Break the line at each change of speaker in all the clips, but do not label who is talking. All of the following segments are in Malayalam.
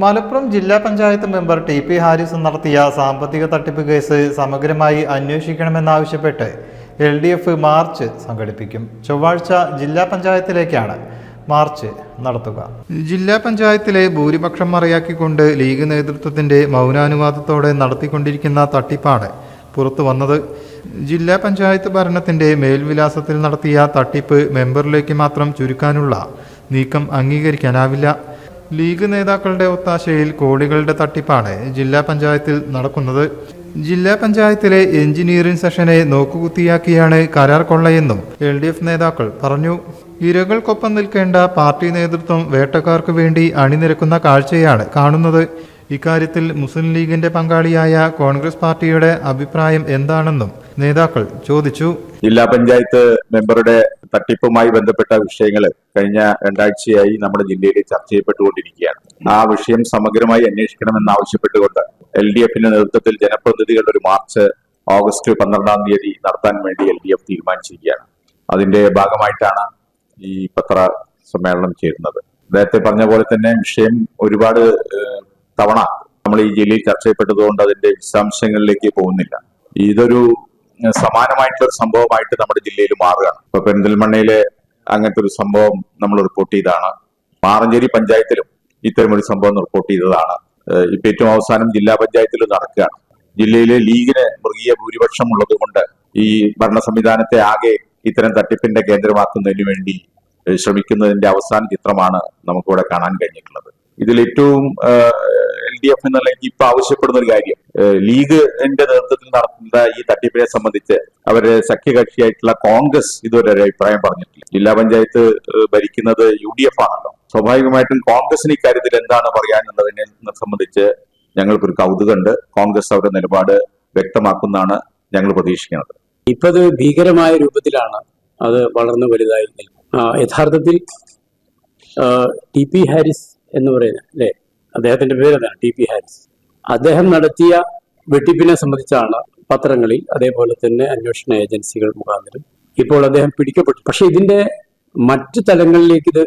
മലപ്പുറം ജില്ലാ panchayat member T P Haris നടത്തിയ സാമ്പത്തിക തട്ടിപ്പ് കേസ് സമഗ്രമായി അന്വേഷിക്കണമെന്നാവശ്യപ്പെട്ട് എൽ ഡി എഫ് മാർച്ച് സംഘടിപ്പിക്കും. ചൊവ്വാഴ്ച ജില്ലാ പഞ്ചായത്തിലേക്കാണ് മാർച്ച് നടത്തുക. ജില്ലാ പഞ്ചായത്തിലെ ഭൂരിപക്ഷം മറയാക്കിക്കൊണ്ട് ലീഗ് നേതൃത്വത്തിന്റെ മൗനാനുവാദത്തോടെ നടത്തിക്കൊണ്ടിരിക്കുന്ന തട്ടിപ്പാണ് പുറത്തു വന്നത്. ജില്ലാ പഞ്ചായത്ത് ഭരണത്തിന്റെ മേൽവിലാസത്തിൽ നടത്തിയ തട്ടിപ്പ് മെമ്പറിലേക്ക് മാത്രം ചുരുക്കാനുള്ള നീക്കം അംഗീകരിക്കാനാവില്ല. ലീഗ് നേതാക്കളുടെ ഒത്താശയിൽ കോടികളുടെ തട്ടിപ്പാണ് ജില്ലാ പഞ്ചായത്തിൽ നടക്കുന്നത്. ജില്ലാ പഞ്ചായത്തിലെ എഞ്ചിനീയറിംഗ് സെഷനെ നോക്കുകുത്തിയാക്കിയാണ് കരാർ കൊള്ളയെന്നും എൽ ഡി എഫ് നേതാക്കൾ പറഞ്ഞു. ഇരകൾക്കൊപ്പം നിൽക്കേണ്ട പാർട്ടി നേതൃത്വം വേട്ടക്കാർക്ക് വേണ്ടി അണിനിരക്കുന്ന കാഴ്ചയാണ് കാണുന്നത്. ഇക്കാര്യത്തിൽ മുസ്ലിം ലീഗിന്റെ പങ്കാളിയായ കോൺഗ്രസ് പാർട്ടിയുടെ അഭിപ്രായം എന്താണെന്നും നേതാക്കൾ ചോദിച്ചു.
ജില്ലാ പഞ്ചായത്ത് മെമ്പറുടെ തട്ടിപ്പുമായി ബന്ധപ്പെട്ട വിഷയങ്ങൾ കഴിഞ്ഞ രണ്ടാഴ്ചയായി നമ്മുടെ ജില്ലയിൽ ചർച്ച ചെയ്യപ്പെട്ടുകൊണ്ടിരിക്കുകയാണ്. ആ വിഷയം സമഗ്രമായി അന്വേഷിക്കണമെന്ന് ആവശ്യപ്പെട്ടുകൊണ്ട് എൽ ഡി എഫിന്റെ നേതൃത്വത്തിൽ ജനപ്രതിനിധികളുടെ ഒരു മാർച്ച് ഓഗസ്റ്റ് പന്ത്രണ്ടാം തീയതി നടത്താൻ വേണ്ടി എൽ ഡി എഫ് തീരുമാനിച്ചിരിക്കുകയാണ്. അതിന്റെ ഭാഗമായിട്ടാണ് ഈ പത്ര സമ്മേളനം ചേരുന്നത്. നേരത്തെ പറഞ്ഞ പോലെ തന്നെ വിഷയം ഒരുപാട് തവണ നമ്മൾ ഈ ജില്ലയിൽ ചർച്ച ചെയ്യപ്പെട്ടതുകൊണ്ട് അതിന്റെ വിശദാംശങ്ങളിലേക്ക് പോകുന്നില്ല. ഇതൊരു സമാനമായിട്ടുള്ള ഒരു സംഭവമായിട്ട് നമ്മുടെ ജില്ലയിൽ മാറുകയാണ്. ഇപ്പൊ പെരിന്തൽമണ്ണയിലെ അങ്ങനത്തെ ഒരു സംഭവം നമ്മൾ റിപ്പോർട്ട് ചെയ്തതാണ്. മാറഞ്ചേരി പഞ്ചായത്തിലും ഇത്തരമൊരു സംഭവം റിപ്പോർട്ട് ചെയ്തതാണ്. ഇപ്പൊ ഏറ്റവും അവസാനം ജില്ലാ പഞ്ചായത്തിൽ നടക്കുകയാണ്. ജില്ലയിലെ ലീഗിന് മൃഗീയ ഭൂരിപക്ഷം ഉള്ളത് കൊണ്ട് ഈ ഭരണ സംവിധാനത്തെ ആകെ ഇത്തരം തട്ടിപ്പിന്റെ കേന്ദ്രമാക്കുന്നതിന് വേണ്ടി ശ്രമിക്കുന്നതിന്റെ അവസാന ചിത്രമാണ് നമുക്കിവിടെ കാണാൻ കഴിഞ്ഞിട്ടുള്ളത്. ഇതിൽ ഏറ്റവും ഡി എഫ് എന്നുള്ള ഇപ്പൊ ആവശ്യപ്പെടുന്ന ഒരു കാര്യം. ലീഗ് ലീഗിന്റെ നേതൃത്വത്തിൽ നടത്തുന്ന ഈ തട്ടിപ്പിനെ സംബന്ധിച്ച് അവരുടെ സഖ്യകക്ഷിയായിട്ടുള്ള കോൺഗ്രസ് ഇതുവരെ ഒരു അഭിപ്രായം പറഞ്ഞിട്ടില്ല. ജില്ലാ പഞ്ചായത്ത് ഭരിക്കുന്നത് യു ഡി എഫ് ആണല്ലോ. സ്വാഭാവികമായിട്ടും കോൺഗ്രസിന് ഇക്കാര്യത്തിൽ എന്താണ് പറയാനുള്ളതിനെ സംബന്ധിച്ച് ഞങ്ങൾക്കൊരു കൗതുകമുണ്ട്. കോൺഗ്രസ് അവരുടെ നിലപാട് വ്യക്തമാക്കുന്നതാണ് ഞങ്ങൾ പ്രതീക്ഷിക്കുന്നത്.
ഇപ്പൊ അത് ഭീകരമായ രൂപത്തിലാണ് അത് വളർന്നു വലുതായി യഥാർത്ഥത്തിൽ ടി പി ഹാരിസ് എന്ന് പറയുന്ന അല്ലെ? അദ്ദേഹത്തിന്റെ പേര് അതാണ് ടി പി ഹാരിസ്. അദ്ദേഹം നടത്തിയ വെട്ടിപ്പിനെ സംബന്ധിച്ചാണ് പത്രങ്ങളിൽ അതേപോലെ തന്നെ അന്വേഷണ ഏജൻസികൾ മുഖാന്തരം ഇപ്പോൾ അദ്ദേഹം പിടിക്കപ്പെട്ടു. പക്ഷെ ഇതിന്റെ മറ്റു തലങ്ങളിലേക്ക് ഇത്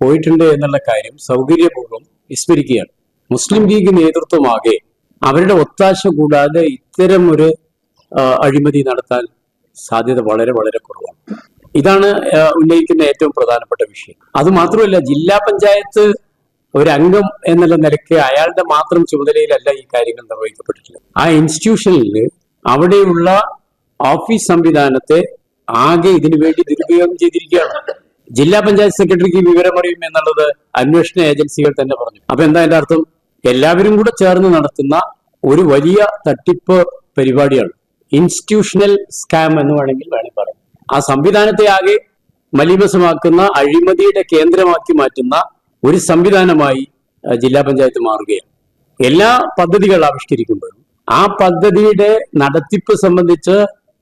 പോയിട്ടുണ്ട് എന്നുള്ള കാര്യം സൗകര്യപൂർവം വിസ്മരിക്കുകയാണ്. മുസ്ലിം ലീഗ് നേതൃത്വമാകെ അവരുടെ ഒത്താശ കൂടാതെ ഇത്തരം ഒരു അഴിമതി നടത്താൻ സാധ്യത വളരെ വളരെ കുറവാണ്. ഇതാണ് ഉന്നയിക്കുന്ന ഏറ്റവും പ്രധാനപ്പെട്ട വിഷയം. അത് മാത്രമല്ല ജില്ലാ പഞ്ചായത്ത് ഒരു അംഗം എന്നുള്ള നിലയ്ക്ക് അയാളുടെ മാത്രം ചുമതലയിലല്ല ഈ കാര്യങ്ങൾ നിർവഹിക്കപ്പെട്ടിട്ടുള്ളത്. ആ ഇൻസ്റ്റിറ്റ്യൂഷനിൽ അവിടെയുള്ള ഓഫീസ് സംവിധാനത്തെ ആകെ ഇതിനു വേണ്ടി ദുരുപയോഗം ചെയ്തിരിക്കുകയാണ്. ജില്ലാ പഞ്ചായത്ത് സെക്രട്ടറിക്ക് വിവരം അറിയും എന്നുള്ളത് അന്വേഷണ ഏജൻസികൾ തന്നെ പറഞ്ഞു. അപ്പൊ എന്താ അതിന്റെ അർത്ഥം? എല്ലാവരും കൂടെ ചേർന്ന് നടത്തുന്ന ഒരു വലിയ തട്ടിപ്പ് പരിപാടിയാണ്. ഇൻസ്റ്റിറ്റ്യൂഷണൽ സ്കാം എന്ന് വേണമെങ്കിൽ വേണമെങ്കിൽ പറയാം. ആ സംവിധാനത്തെ ആകെ മലീമസമാക്കുന്ന അഴിമതിയുടെ കേന്ദ്രമാക്കി മാറ്റുന്ന ഒരു സംവിധാനമായി ജില്ലാ പഞ്ചായത്ത് മാറുകയാണ്. എല്ലാ പദ്ധതികൾ ആവിഷ്കരിക്കുമ്പോഴും ആ പദ്ധതിയുടെ നടത്തിപ്പ് സംബന്ധിച്ച്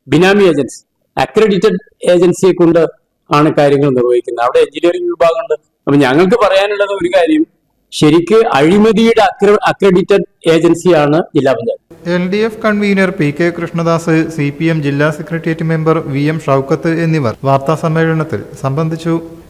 ബിനാമി ഏജൻസി അക്രഡിറ്റഡ് ഏജൻസിയെ കൊണ്ട് ആണ് കാര്യങ്ങൾ നിർവഹിക്കുന്നത്. അവിടെ എഞ്ചിനീയറിംഗ് വിഭാഗമുണ്ട്. അപ്പൊ ഞങ്ങൾക്ക് പറയാനുള്ളത് ഒരു കാര്യം ശരിക്ക് അഴിമതിയുടെ അക്രഡിറ്റഡ് ഏജൻസിയാണ് ജില്ലാ panchayat.
L D F convenor P K Krishnadas C P M ജില്ലാ secretariat member V M Shoukath എന്നിവർ വാർത്താ സമ്മേളനത്തിൽ സംബന്ധിച്ചു.